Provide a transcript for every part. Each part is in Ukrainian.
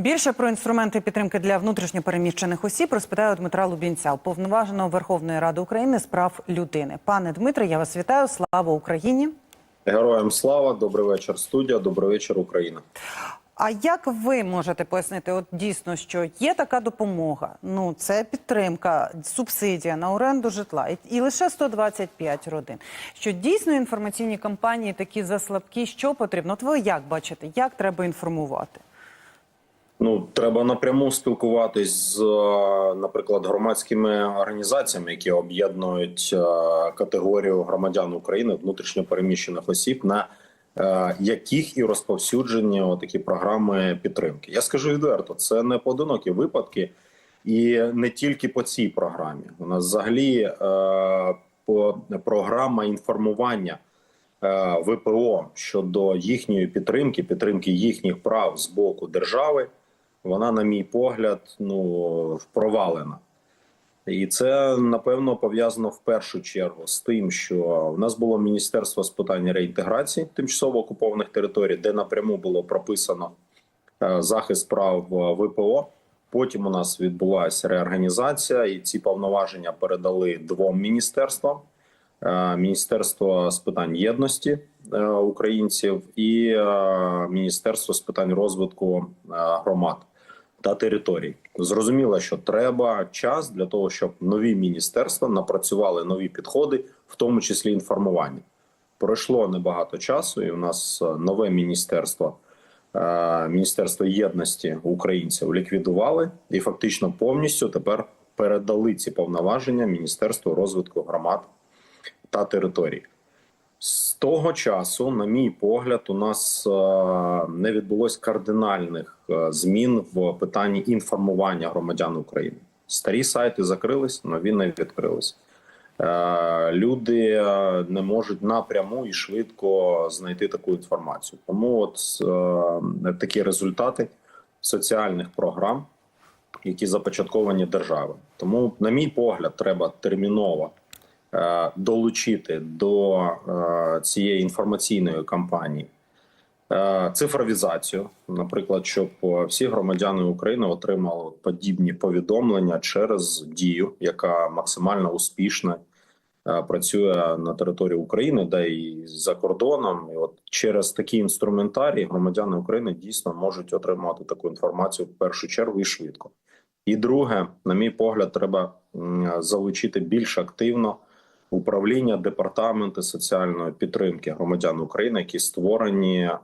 Більше про інструменти підтримки для внутрішньопереміщених осіб розпитаю Дмитра Лубінця, уповноваженого Верховної Ради України з прав людини. Пане Дмитре, я вас вітаю. Слава Україні! Героям слава, добрий вечір, студія, добрий вечір, Україна. А як ви можете пояснити, от дійсно, що є така допомога? Ну це підтримка, субсидія на оренду житла, і, і лише 125 родин. Що дійсно інформаційні кампанії такі заслабкі, що потрібно? От ви як бачите, як треба інформувати? Ну треба напряму спілкуватись з, е, наприклад, громадськими організаціями, які об'єднують е, категорію громадян України внутрішньопереміщених осіб, на е, яких і розповсюджені такі програми підтримки. Я скажу відверто, це не поодинокі випадки, і не тільки по цій програмі. У нас взагалі по програма інформування. ВПО щодо їхньої підтримки, підтримки їхніх прав з боку держави, вона, на мій погляд, ну провалена. І це напевно пов'язано в першу чергу з тим, що в нас було міністерство з питань реінтеграції тимчасово окупованих територій, де напряму було прописано е, захист прав е, ВПО. Потім у нас відбулася реорганізація, і ці повноваження передали двом міністерствам: Міністерство з питань єдності е, українців і е, Міністерство з питань розвитку е, громад та територій. Зрозуміло, що треба час для того, щоб нові міністерства напрацювали нові підходи, в тому числі інформування. Пройшло небагато часу, і у нас е, нове міністерство. е, Міністерство єдності українців ліквідували і фактично повністю тепер передали ці повноваження Міністерству розвитку громад та територій. З того часу, на мій погляд, у нас е, не відбулось кардинальних е, змін в питанні інформування громадян України. Старі сайти закрились, нові не відкрились. Е, Люди не можуть напряму і швидко знайти таку інформацію. Тому от такі результати соціальних програм, які започатковані державою. Тому, на мій погляд, треба терміново долучити до е, цієї інформаційної кампанії е, цифровізацію, наприклад, щоб е, всі громадяни України отримали подібні повідомлення через дію, яка максимально успішно е, працює на території України, де і за кордоном. І от через такі інструментарії громадяни України дійсно можуть отримати таку інформацію в першу чергу і швидко. І друге, на мій погляд, треба залучити більш активно управління департаменти соціальної підтримки громадян України, які створені е,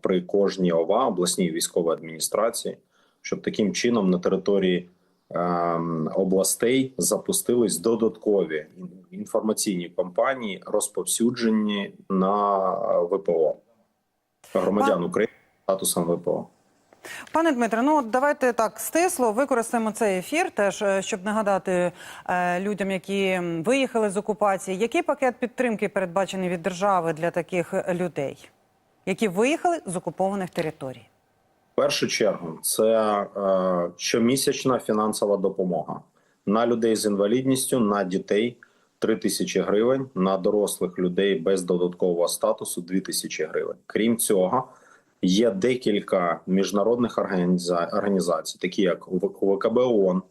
при кожній ОВА обласній військовій адміністрації, щоб таким чином на території е, областей запустились додаткові інформаційні кампанії, розповсюджені на е, ВПО громадян України статусом ВПО. Пане Дмитре, ну давайте так стисло використаємо цей ефір, теж е, щоб нагадати е, людям, які виїхали з окупації, який пакет підтримки передбачений від держави для таких е, людей, які виїхали з окупованих територій. В першу чергу це е, щомісячна фінансова допомога на людей з інвалідністю, на дітей 3 тисячі гривень, на дорослих людей без додаткового статусу 2 тисячі гривень. Крім цього, є декілька міжнародних організа- організацій, такі як УВКБ ООН,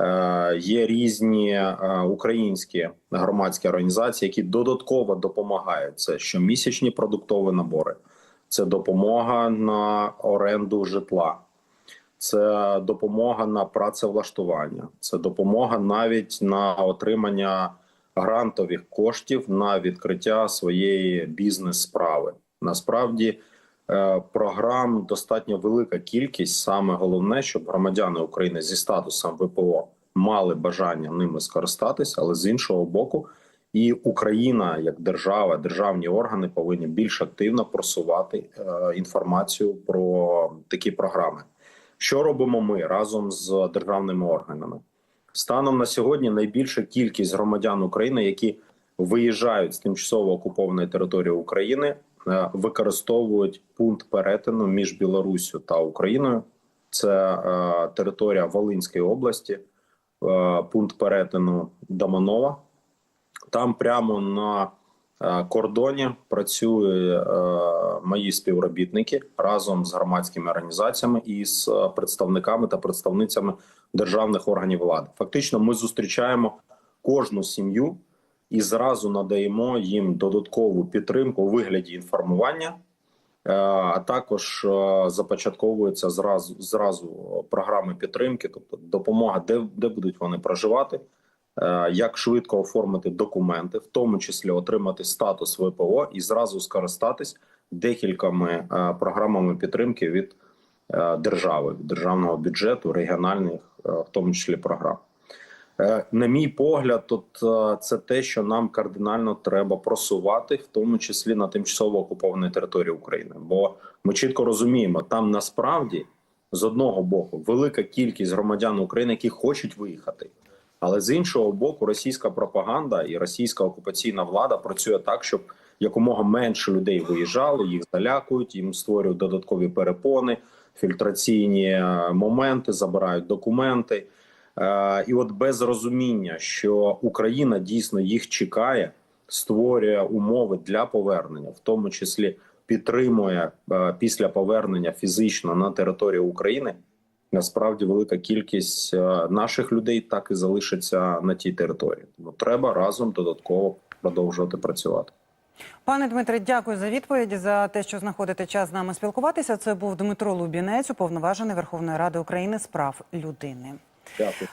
Е, Є різні е, українські громадські організації, які додатково допомагають. Це щомісячні продуктові набори, це допомога на оренду житла, це допомога на працевлаштування, це допомога навіть на отримання грантових коштів на відкриття своєї бізнес-справи. Насправді програм достатньо велика кількість. Саме головне, щоб громадяни України зі статусом ВПО мали бажання ними скористатись, але з іншого боку, і Україна як держава, державні органи повинні більш активно просувати е, інформацію про такі програми. Що робимо ми разом з державними органами? Станом на сьогодні найбільша кількість громадян України, які виїжджають з тимчасово окупованої території України, е, використовують пункт перетину між Білоруссю та Україною. Це е, територія Волинської області, е, пункт перетину Доманова. Там прямо на е, кордоні працюють е, мої співробітники разом з громадськими організаціями і з е, представниками та представницями державних органів влади. Фактично, ми зустрічаємо кожну сім'ю і зразу надаємо їм додаткову підтримку у вигляді інформування. Е, А також е, започатковуються зразу зразу програми підтримки, тобто допомога, де, де будуть вони проживати, е, як швидко оформити документи, в тому числі отримати статус ВПО і зразу скористатись декількома програмами підтримки від держави, від державного бюджету, регіональних, в тому числі програм. Е, На мій погляд, тут е, це те, що нам кардинально треба просувати, в тому числі на тимчасово окупованій території України. Бо ми чітко розуміємо, там насправді з одного боку велика кількість громадян України, які хочуть виїхати. Але з іншого боку, російська пропаганда і російська окупаційна влада працює так, щоб якомога менше людей виїжджало, їх залякують, їм створюють додаткові перепони, фільтраційні е, моменти, забирають документи. Е, І от без розуміння, що Україна дійсно їх чекає, створює умови для повернення, в тому числі підтримує е, після повернення фізично на територію України. Насправді велика кількість е, наших людей так і залишиться на тій території. Тому треба разом додатково продовжувати працювати. Пане Дмитре, дякую за відповіді за те, що знаходите час з нами спілкуватися. Це був Дмитро Лубінець, уповноважений Верховної Ради України з прав людини. Дякую.